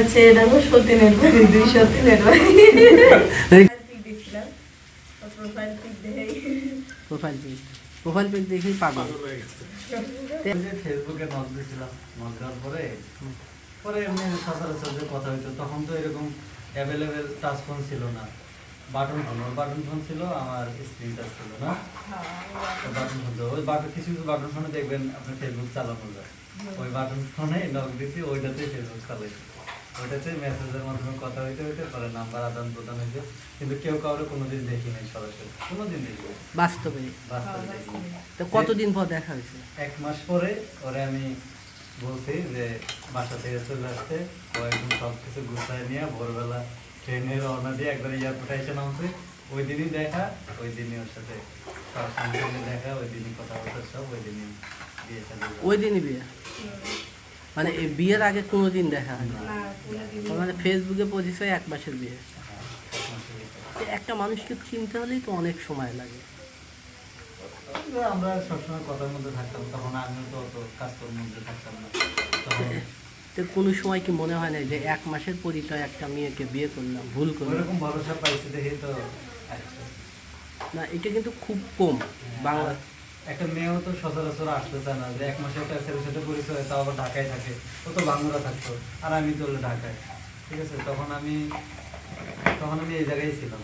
হচ্ছে এটা হলো সতীনের বাড়ি দুই সতীনের বাড়ি দেখছিলাম। প্রোফাইল পিক দেখেই। প্রোফাইল পিক প্রোফাইল পিক দেখেই পাগল। ওই যে ফেসবুকে নক দিয়েছিলাম নক দেওয়ার পরে পরে এমনি সচরাচর যে কথা হইতো তখন তো এরকম অ্যাভেলেবেল টাচ ফোন ছিল না। বাটন ফোন বাটন ফোন ছিল আমার স্ক্রিন টাচ ছিল না। বাটন ফোন ওই বাটন কিছু কিছু বাটন ফোনে দেখবেন আপনি ফেসবুক চালানো যায়। ওই বাটন ফোনে নক দিছি ওইটাতে ফেসবুক চালাইছি। ওইটাতে মেসেজের মাধ্যমে কথা হইতে হইতে পরে নাম্বার আদান প্রদান হয়েছে কিন্তু কেউ কাউরে কোনোদিন দেখি নাই সরাসরি। কোনোদিন দেখি বাস্তবে। বাস্তবে তো কতদিন পর দেখা হয়েছে? এক মাস পরে ওরে আমি বলছি যে বাসা থেকে চলে আসতে ও একদম সব কিছু গুছায় নিয়ে ভোরবেলা ট্রেনে রওনা দিয়ে একবার এয়ারপোর্টে এসে নামছে। ওই দিনই দেখা ওই দিনই ওর সাথে সব সামনে দেখা ওই দিনই কথাবার্তা সব ওই দিনই বিয়ে ওই দিনই বিয়ে? মানে এই বিয়ের আগে কোনো দিন দেখা হয় মানে ফেসবুকে পরিচয় এক মাসের বিয়ে। একটা মানুষকে চিনতে হলেই তো অনেক সময় লাগে। তো আমরা সবসময় কথার মধ্যে থাকতাম তখন তো অত কাজকর্মের মধ্যে থাকতাম না। তো কোনো সময় কি মনে হয় না যে এক মাসের পরিচয় একটা মেয়েকে বিয়ে করলাম ভুল করলাম? ভরসা পাইছি দেখে তো না এটা কিন্তু খুব কম বাংলা একটা মেয়েও তো সচরাচর আসতে চায় না যে এক মাসে একটা ছেলের সাথে পরিচয় তাও আবার ঢাকায় থাকে। ও তো বাংলা থাকতো, আর আমি তো ঢাকায়। ঠিক আছে? তখন আমি তখন আমি এই জায়গায় ছিলাম।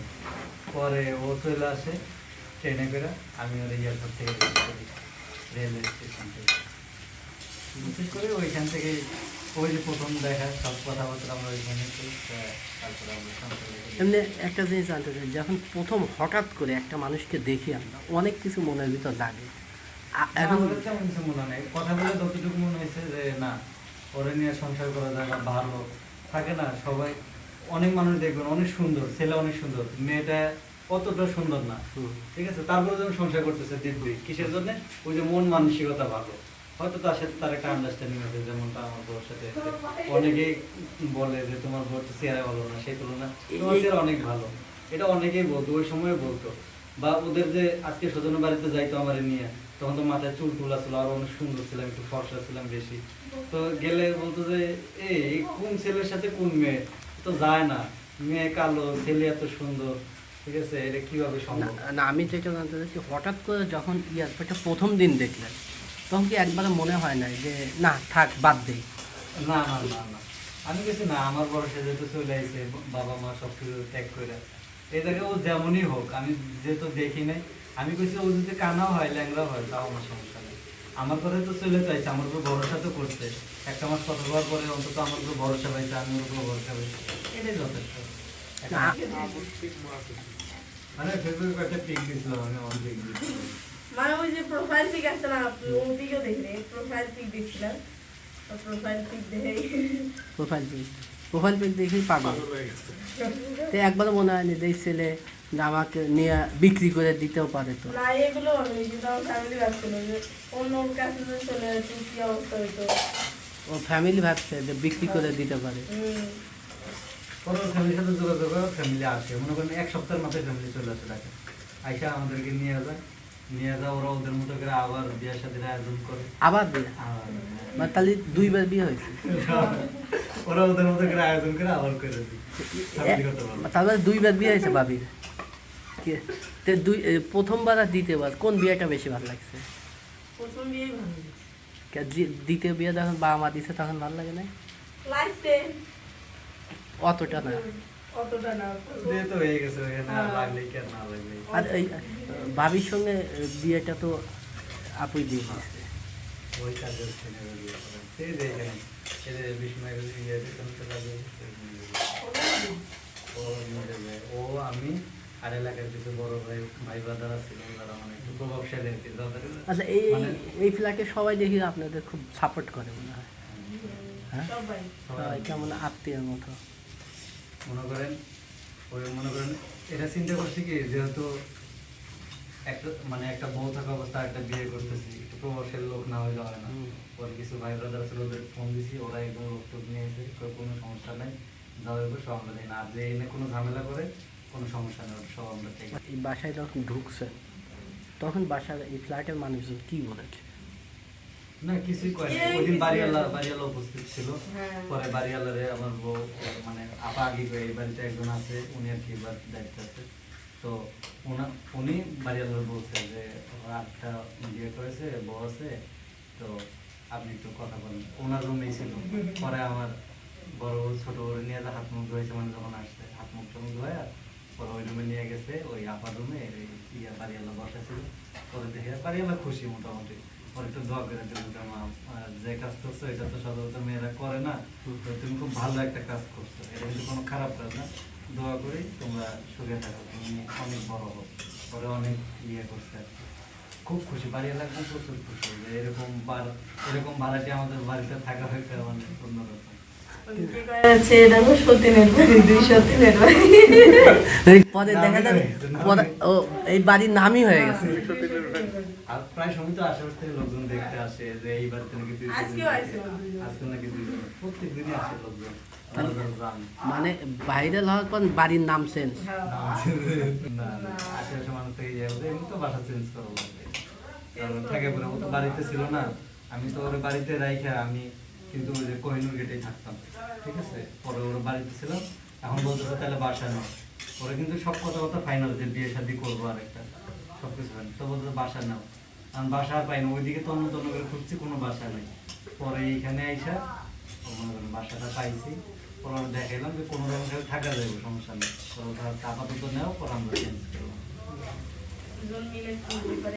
পরে ও চলে আসে ট্রেনে করে, আমি ওর এয়ারপোর্ট থেকে রেলওয়ে স্টেশন থেকে। বিশেষ করে ওইখান থেকে ওই যে প্রথম দেখা সব কথাবার্তা আমরা ওইখানে। এমনি একটা জিনিস জানতে চাই যখন প্রথম হঠাৎ করে একটা মানুষকে দেখি আমরা অনেক কিছু মনের ভিতর লাগে। আ- এখন তেমন কিছু মনে নেই। কথা বলে যতটুকু মনে হয়েছে যে না ওরে নিয়ে সংসার করা যায় বা ভালো। থাকে না সবাই অনেক মানুষ দেখবেন অনেক সুন্দর ছেলে অনেক সুন্দর মেয়েটা অতটা সুন্দর না। ঠিক আছে? তারপরে যখন সংসার করতেছে দিব্যি। কিসের জন্য? ওই যে মন মানসিকতা ভালো। হয়তো তার সাথে তার একটা আন্ডারস্ট্যান্ডিং আছে যেমনটা আমার বউর সাথে। অনেকেই বলে যে তোমার বউর তো চেহারা ভালো না সেই তুলনা তোমার চেহারা অনেক ভালো। এটা অনেকেই বলতো ওই সময় বলতো। বা ওদের যে আত্মীয় স্বজনের বাড়িতে যাইতো আমার নিয়ে তখন তো মাথায় চুল টুলা ছিল আরও অনেক সুন্দর ছিলাম একটু ফর্সা ছিলাম বেশি। তো গেলে বলতো যে এই কোন ছেলের সাথে কোন মেয়ে? তো যায় না। মেয়ে কালো ছেলে এত সুন্দর ঠিক আছে? এটা কীভাবে সম্ভব? না- আমি যেটা জানতে চাইছি হঠাৎ করে যখন এয়ারপোর্টে প্রথম দিন দেখলেন তখন কি একবারে মনে হয় না যে না থাক বাদ দেই না না না না আমি কিছু না আমার বয়সে যেহেতু চলে আসে বাবা মা সব কিছু ত্যাগ করে এই জায়গায় ও যেমনই হোক আমি যেহেতু দেখি নাই আমি কইছি ও যদি কানাও হয় ল্যাংড়া হয় তাও আমার সমস্যা নেই আমার কথা তো চলে চাইছে আমার উপর ভরসা তো করছে একটা মাস কথা হওয়ার পরে অন্তত আমার উপর ভরসা পাইছে আমি ওর উপর ভরসা পাইছি এটাই যথেষ্ট মানে ফেসবুকে একটা পিক দিয়েছিলাম আমি অন পিক দিয়েছিলাম মানে ওই যে প্রোফাইল পিক আছে না ওই পিকও দেখলে প্রোফাইল পিক দেখছিলাম। Profile pic profile pic profile pic দেখেই পাগল। তো একবারও মনে হয়নি যে ছেলে আমাকে নিয়ে বিক্রি করে দিতেও পারে তো। না এগুলো নেই কিন্তু আমার ফ্যামিলি ভাবছিল যে অন্য কাছে চলে যেত কি অবস্থা হইতো? ও ফ্যামিলি ভাবছে যে বিক্রি করে দিতে পারে। ফ্যামিলির সাথে যোগাযোগ ফ্যামিলি আসে মনে করেন এক সপ্তাহের মাথায় ফ্যামিলি চলে আসে ঢাকা আইসা আমাদেরকে নিয়ে যায় নিয়ে ওরা ওদের মতো করে আবার আয়োজন করে। আবার বিয়ে? মানে তাহলে দুইবার বিয়ে হয়েছে? ওরা ওদের মতো করে আয়োজন করে আবার করে তাহলে দুইবার বিয়ে হয়েছে ভাবির? কে- তে দুই প্রথমবার আর দ্বিতীয়বার? কোন বিয়েটা বেশি ভালো লাগছে? প্রথম বিয়েই ভালো দ্বিতীয় বিয়ে যখন বাবা মা দিছে তখন ভালো লাগে না লাগছে অতটা না। অতটা না বিয়ে তো হয়ে গেছে ওখানে আর হ্যাঁ। কি না লাগলেই আর এই ভাবির সঙ্গে বিয়েটা তো আপুই দিয়ে দিয়েছে। ওই কাজে ছেলে বিয়ে করেন সেই যে ছেলে বিস্ময় বিয়ে দিতাম লাগে ও মরে যায়। ও আমি আর এলাকার কিছু বড় ভাই ভাই ব্রাদার ছিলেন যারা মানে একটু প্রভাবশালী আর কি আচ্ছা এই মানে এই ফ্ল্যাটে সবাই দেখি আপনাদের খুব সাপোর্ট করে মনে হয়। হ্যাঁ? সবাই। সবাই কেমন আত্মীয়ের মতো। মনে করেন ওই মনে করেন এটা চিন্তা করছি কি যেহেতু একটা মানে একটা বউ থাকা অবস্থা একটা বিয়ে করতেছি একটু প্রভাবশালী লোক না হইলে হয় না। ওর কিছু ভাই ব্রাদার ছিল ওদের ফোন দিছি ওরা একদম লোক টোক নিয়ে এসে কোনো সমস্যা নাই যা হইবে সব আমরা না আর যে এনে কোনো ঝামেলা করে কোনো সমস্যা নেই সব আমরা এই বাসায় যখন ঢুকছে তখন বাসার এই ফ্ল্যাটের মানুষজন কি বলেছে? না কিছুই করে এই ওই দিন বাড়িওয়ালা বাড়িওয়ালা উপস্থিত ছিল। হ্যাঁ। পরে বাড়িওয়ালারে আমার বউ মানে আপা আগে গিয়ে এই বাড়িতে একজন আছে উনি আর কি এবার দায়িত্ব আছে। তো উনি বাড়িওয়ালার বলছে যে আটটা বিয়ে করেছে বউ আছে তো আপনি একটু কথা বলেন। ওনার রুমেই ছিল। পরে আমার বড় ছোট বউ নিয়ে হাত মুখ ধুয়েছে মানে যখন আসছে হাত মুখ টামুখ ধোয়া পরে ওই রুমে নিয়ে গেছে ওই আপার রুমে ইয়া বাড়িওয়ালা বসা ছিল। পরে দেখে বাড়িওয়ালা খুশি মোটামুটি। একটু দোয়া করে যে যে কাজ করছ এটা তো সাধারণত মেয়েরা করে না। তো তুমি খুব ভালো একটা কাজ করছ। এটা কিন্তু কোনো খারাপ কাজ না। দোয়া করি তোমরা সুখে থাকো। তুমি অনেক বড় হো পরে অনেক ইয়ে করছে খুব খুশি। বাড়ি এলাকা প্রচুর খুশি। যে এরকম বার- এরকম ভাড়াটি আমাদের বাড়িতে থাকা হয়েছে অনেক অন্যরকম দেখা যাবে। এই বাড়ির নামই হয়ে গেছে। আর প্রায় সময় তো আশেপাশ থেকে লোকজন দেখতে আসে যে এই বাড়িতে নাকি দুই। আজকে নাকি প্রত্যেক দিনই আসে লোকজন। মানে ভাইরাল হওয়ার পর বাড়ির নাম চেঞ্জ। হ্যাঁ। আশেপাশে মানুষ থেকে এমনি তো বাসা চেঞ্জ করা লাগবে। কারণ থাকে বলে, ও তো বাড়িতে ছিল না। আমি তো ওর বাড়িতে রাইখা আমি কিন্তু ওই যে কোহিনুর গেটেই থাকতাম। ঠিক আছে? পরে ওর বাড়িতে ছিল এখন বলতেছে তাহলে বাসা নেই ওরা কিন্তু সব কথা কথা ফাইনাল যে বিয়ে শাদি করব আর একটা সব কিছু তো বলতে বাসা নাও। কারণ বাসা আর পাই না। ওইদিকে তন্ন তন্ন করে খুঁজছি, কোনো বাসা নেই। পরে এইখানে আইসা মনে করেন বাসাটা পাইছি। পরে দেখাইলাম যে কোনো রকম করে থাকা যাবে সমস্যা নেই। পরে আপাতত নেও, পরে আমরা চেঞ্জ করলাম দুজন মিলে কি করে